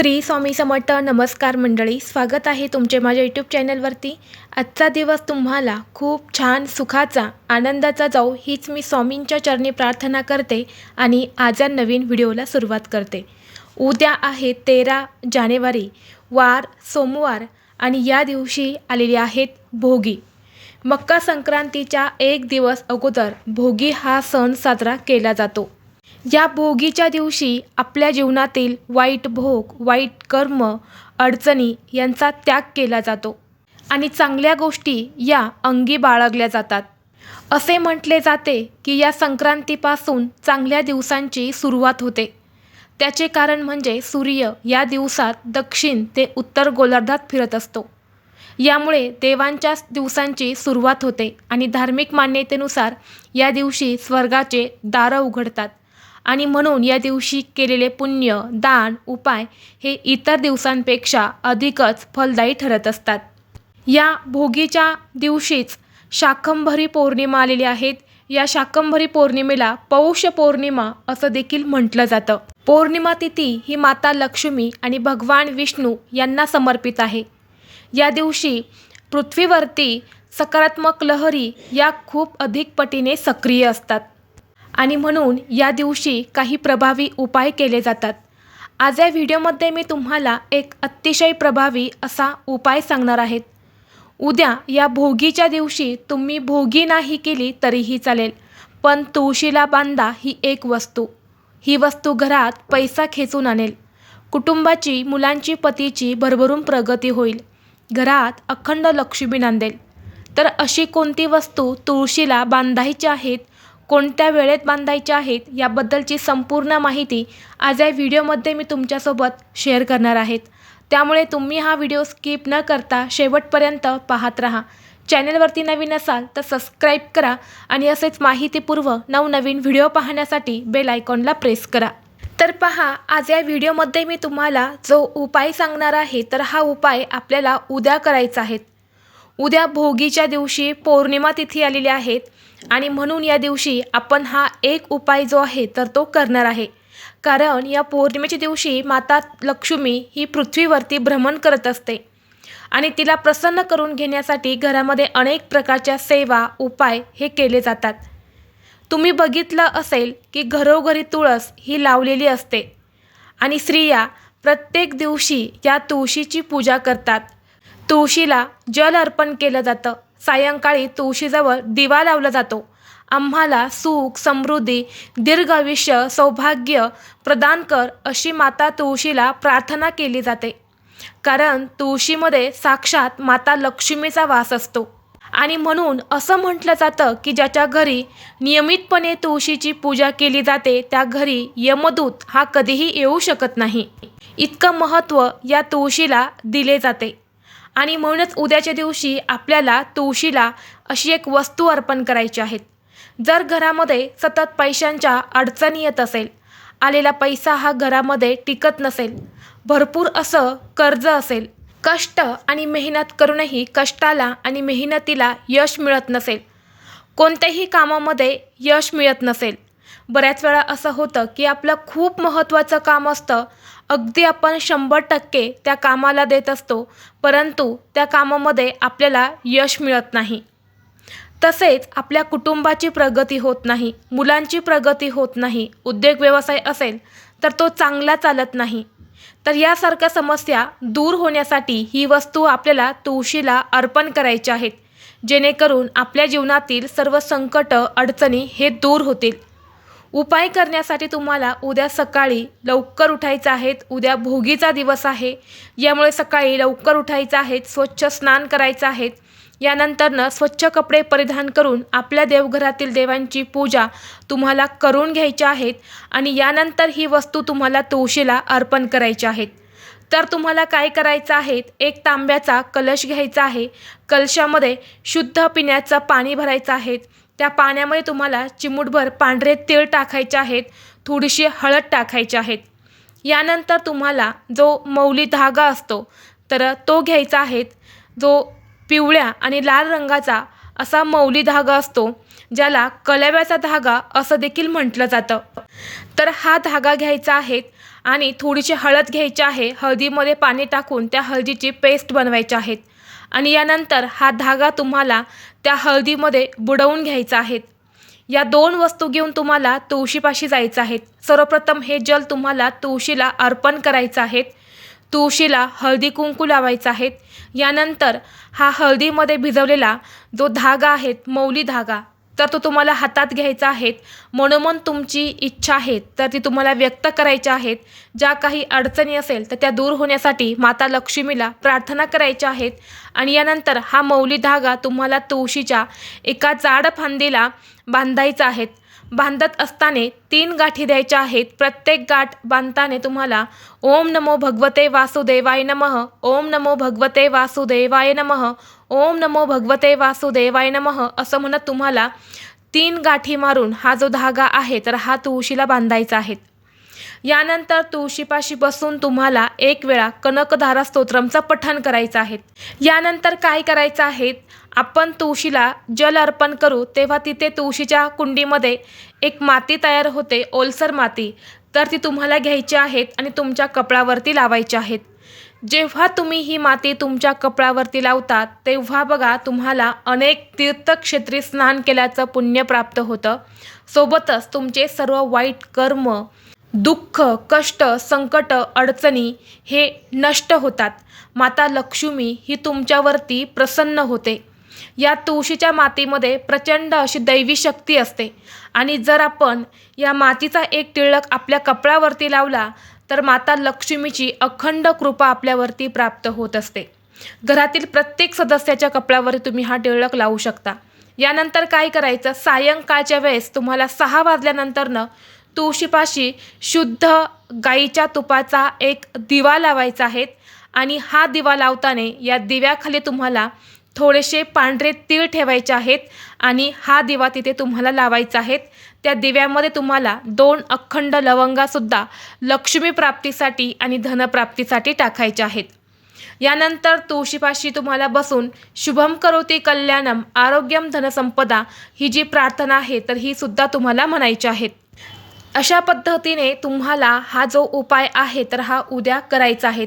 श्री स्वामी समर्थ नमस्कार मंडळी स्वागत आहे तुमचे माझ्या यूट्यूब चॅनलवरती आजचा दिवस तुम्हाला खूप छान सुखाचा आनंदाचा जाऊ हीच मी स्वामींच्या चरणी प्रार्थना करते आणि आज या नवीन व्हिडिओला सुरुवात करते. उद्या आहे तेरा जानेवारी वार सोमवार आणि या दिवशी आलेली आहेत भोगी. मकर संक्रांतीच्या एक दिवस अगोदर भोगी हा सण साजरा केला जातो. या भोगीच्या दिवशी आपल्या जीवनातील वाईट भोग वाईट कर्म अडचणी यांचा त्याग केला जातो आणि चांगल्या गोष्टी या अंगी बाळगल्या जातात. असे म्हटले जाते की या संक्रांतीपासून चांगल्या दिवसांची सुरुवात होते. त्याचे कारण म्हणजे सूर्य या दिवसात दक्षिण ते उत्तर गोलार्धात फिरत असतो. यामुळे देवांच्या दिवसांची सुरुवात होते आणि धार्मिक मान्यतेनुसार या दिवशी स्वर्गाचे दारं उघडतात. आणि म्हणून या दिवशी केलेले पुण्य दान उपाय हे इतर दिवसांपेक्षा अधिकच फलदायी ठरत असतात. या भोगीच्या दिवशीच शाकंभरी पौर्णिमा आलेली आहेत. या शाकंभरी पौर्णिमेला पौष पौर्णिमा असं देखील म्हटलं जातं. पौर्णिमा तिथी ही माता लक्ष्मी आणि भगवान विष्णू यांना समर्पित आहे. या दिवशी पृथ्वीवरती सकारात्मक लहरी या खूप अधिक पटीने सक्रिय असतात. आणि म्हणून या दिवशी काही प्रभावी उपाय केले जातात. आज या व्हिडिओमध्ये मी तुम्हाला एक अतिशय प्रभावी असा उपाय सांगणार आहेत उद्या या भोगीच्या दिवशी तुम्ही भोगी नाही केली तरीही चालेल पण तुळशीला बांधा ही एक वस्तू. ही वस्तू घरात पैसा खेचून आणेल. कुटुंबाची मुलांची पतीची भरभरून प्रगती होईल. घरात अखंड लक्ष्मी नांदेल. तर अशी कोणती वस्तू तुळशीला बांधायची आहेत कोणत्या वेळेत बांधायच्या आहेत याबद्दलची संपूर्ण माहिती आज या व्हिडिओमध्ये मी तुमच्यासोबत शेअर करणार आहेत. त्यामुळे तुम्ही हा व्हिडिओ स्किप न करता शेवटपर्यंत पाहत राहा. चॅनलवरती नवीन असाल तर सबस्क्राईब करा आणि असेच माहितीपूर्व नवनवीन व्हिडिओ पाहण्यासाठी बेल आयकॉनला प्रेस करा. तर पहा आज या व्हिडिओमध्ये मी तुम्हाला जो उपाय सांगणार आहे तर हा उपाय आपल्याला उद्या करायचा आहे. उद्या भोगीच्या दिवशी पौर्णिमा तिथी आलेली आहेत आणि म्हणून या दिवशी आपण हा एक उपाय जो आहे तर तो करणार आहे. कारण या पौर्णिमेच्या दिवशी माता लक्ष्मी ही पृथ्वीवरती भ्रमण करत असते. आणि तिला प्रसन्न करून घेण्यासाठी घरामध्ये अनेक प्रकारच्या सेवा उपाय हे केले जातात. तुम्ही बघितलं असेल की घरोघरी तुळस ही लावलेली असते. आणि स्त्रिया प्रत्येक दिवशी या तुळशीची पूजा करतात. तुळशीला जल अर्पण केलं जातं. सायंकाळी तुळशीजवळ दिवा लावला जातो. आम्हाला सुख समृद्धी दीर्घ आयुष्य सौभाग्य प्रदान कर अशी माता तुळशीला प्रार्थना केली जाते. कारण तुळशीमध्ये साक्षात माता लक्ष्मीचा वास असतो. आणि म्हणून असं म्हटलं जातं की ज्याच्या घरी नियमितपणे तुळशीची पूजा केली जाते त्या घरी यमदूत हा कधीही येऊ शकत नाही. इतकं महत्त्व या तुळशीला दिले जाते. आणि म्हणूनच उद्याच्या दिवशी आपल्याला तुळशीला अशी एक वस्तू अर्पण करायची आहेत जर घरामध्ये सतत पैशांच्या अडचणी येत असेल आलेला पैसा हा घरामध्ये टिकत नसेल भरपूर असं कर्ज असेल कष्ट आणि मेहनत करूनही कष्टाला आणि मेहनतीला यश मिळत नसेल कोणत्याही कामामध्ये यश मिळत नसेल बऱ्याच वेळा असं होतं की आपलं खूप महत्त्वाचं काम असतं. अगदी आपण शंभर टक्के त्या कामाला देत असतो परंतु त्या कामामध्ये आपल्याला यश मिळत नाही. तसेच आपल्या कुटुंबाची प्रगती होत नाही मुलांची प्रगती होत नाही उद्योग व्यवसाय असेल तर तो चांगला चालत नाही. तर यासारख्या समस्या दूर होण्यासाठी ही वस्तू आपल्याला तुळशीला अर्पण करायच्या आहेत जेणेकरून आपल्या जीवनातील सर्व संकट अडचणी हे दूर होतील. उपाय करण्यासाठी तुम्हाला उद्या सकाळी लवकर उठायचं आहेत. उद्या भोगीचा दिवस आहे. यामुळे सकाळी लवकर उठायचं आहे स्वच्छ स्नान करायचं आहे यानंतरनं स्वच्छ कपडे परिधान करून आपल्या देवघरातील देवांची पूजा तुम्हाला करून घ्यायच्या आहेत आणि यानंतर ही वस्तू तुम्हाला तुळशीला अर्पण करायची आहेत. तर तुम्हाला काय करायचं आहे एक तांब्याचा कलश घ्यायचा आहे. कलशामध्ये शुद्ध पिण्याचं पाणी भरायचं आहे. त्या पाण्यामध्ये तुम्हाला चिमूटभर पांढरे तीळ टाकायचे आहेत थोडीशी हळद टाकायची आहेत. यानंतर तुम्हाला जो मौली धागा असतो तर तो घ्यायचा आहे. जो पिवळ्या आणि लाल रंगाचा असा मौली धागा असतो ज्याला कलव्याचा धागा असं देखील म्हटलं जातं. तर हा धागा घ्यायचा आहे आणि थोडीशी हळद घ्यायची आहे. हळदीमध्ये पाणी टाकून त्या हळदीची पेस्ट बनवायची आहेत आणि यानंतर हा धागा तुम्हाला त्या हळदीमध्ये बुडवून घ्यायचा आहेत. या दोन वस्तू घेऊन तुम्हाला तुळशीपाशी जायचं आहेत सर्वप्रथम हे जल तुम्हाला तुळशीला अर्पण करायचं आहेत तुळशीला हळदी कुंकू लावायचं आहेत यानंतर हा हळदीमध्ये भिजवलेला जो धागा आहे मौली धागा तर तो तुम्हाला हातात घ्यायचा आहे मनोमन तुमची इच्छा आहे तर ती तुम्हाला व्यक्त करायच्या आहेत. ज्या काही अडचणी असेल तर त्या दूर होण्यासाठी माता लक्ष्मीला प्रार्थना करायच्या आहेत. आणि यानंतर हा मौली धागा तुम्हाला तुळशीच्या एका जाड फांदीला बांधायचा आहेत. बांधत असताना तीन गाठी द्यायच्या आहेत. प्रत्येक गाठ बांधताना तुम्हाला ओम नमो भगवते वासुदेवाय नमः. ओम नमो भगवते वासुदेवाय नमः. ओम नमो भगवते वासुदेवाय नमः असं म्हणत तुम्हाला तीन गाठी मारून हा जो धागा आहे तर हा तुळशीला बांधायचा आहे. यानंतर तुळशीपाशी बसून तुम्हाला एक वेळा कनकधारा स्तोत्रमचं पठण करायचं आहे. यानंतर काय करायचं आहे? आपण तुळशीला जल अर्पण करू तेव्हा तिथे तुळशीच्या कुंडीमध्ये एक माती तयार होते ओलसर माती. तर ती तुम्हाला घ्यायची आहेत आणि तुमच्या कपडावरती लावायची आहेत. जेव्हा तुम्ही ही माती तुमच्या कपड्यावरती लावता तेव्हा बघा तुम्हाला अनेक तीर्थक्षेत्री स्नान केल्याचं पुण्य प्राप्त होतं. सोबतच तुमचे सर्व वाईट कर्म दुःख कष्ट संकट अडचणी हे नष्ट होतात. माता लक्ष्मी ही तुमच्यावरती प्रसन्न होते. या तुळशीच्या मातीमध्ये प्रचंड अशी दैवी शक्ती असते. आणि जर आपण या मातीचा एक टिळक आपल्या कपड्यावरती लावला तर माता लक्ष्मीची अखंड कृपा आपल्यावरती प्राप्त होत असते. घरातील प्रत्येक सदस्याच्या कपड्यावर तुम्ही हा टिळक लावू शकता. यानंतर काय करायचं? सायंकाळच्या वेळेस तुम्हाला सहा वाजल्यानंतरनं तुळशीपाशी शुद्ध गाईच्या तुपाचा एक दिवा लावायचा आहे आणि हा दिवा लावताना या दिव्याखाली तुम्हाला थोडेसे पांढरे तीळ ठेवायचे आहेत आणि हा दिवा तिथे तुम्हाला लावायचा आहेत त्या दिव्यामध्ये तुम्हाला दोन अखंड लवंगासुद्धा लक्ष्मी प्राप्तीसाठी आणि धनप्राप्तीसाठी टाकायचे आहेत. यानंतर तुळशीपाशी तुम्हाला बसून शुभम करोती कल्याणम आरोग्यम धनसंपदा ही जी प्रार्थना आहे तर ही सुद्धा तुम्हाला म्हणायची आहेत. अशा पद्धतीने तुम्हाला हा जो उपाय आहे तर हा उद्या करायचा आहे.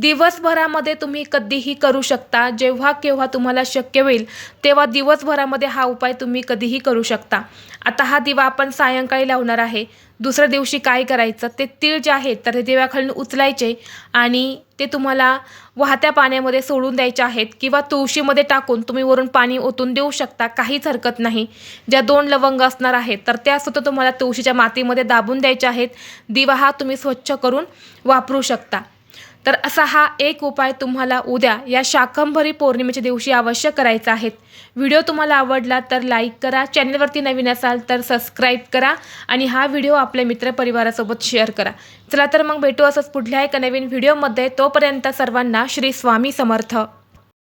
दिवसभरामध्ये तुम्ही कधीही करू शकता. जेव्हा केव्हा तुम्हाला शक्य होईल तेव्हा दिवसभरामध्ये हा उपाय तुम्ही कधीही करू शकता. आता हा दिवा आपण सायंकाळी लावणार आहे. दुसऱ्या दिवशी काय करायचं? ते तीळ जे आहेत तर ते दिव्याखालून उचलायचे आणि ते तुम्हाला वाहत्या पाण्यामध्ये सोडून द्यायचे आहेत किंवा तुळशीमध्ये टाकून तुम्ही वरून पाणी ओतून देऊ शकता. काहीच हरकत नाही. ज्या दोन लवंग असणार आहेत तर त्यासुद्धा तुम्हाला तुळशीच्या मातीमध्ये दाबून द्यायच्या आहेत. दिवा हा तुम्ही स्वच्छ करून वापरू शकता. तर असा हा एक उपाय तुम्हाला उद्या या शाकंभरी पौर्णिमेच्या दिवशी अवश्य करायचा आहे. व्हिडिओ तुम्हाला आवडला तर लाईक करा चॅनलवरती नवीन असाल तर सबस्क्राईब करा आणि हा व्हिडिओ आपल्या मित्रपरिवारासोबत शेअर करा. चला तर मग भेटू असंच पुढल्या एका नवीन व्हिडिओमध्ये. तोपर्यंत सर्वांना श्री स्वामी समर्थ.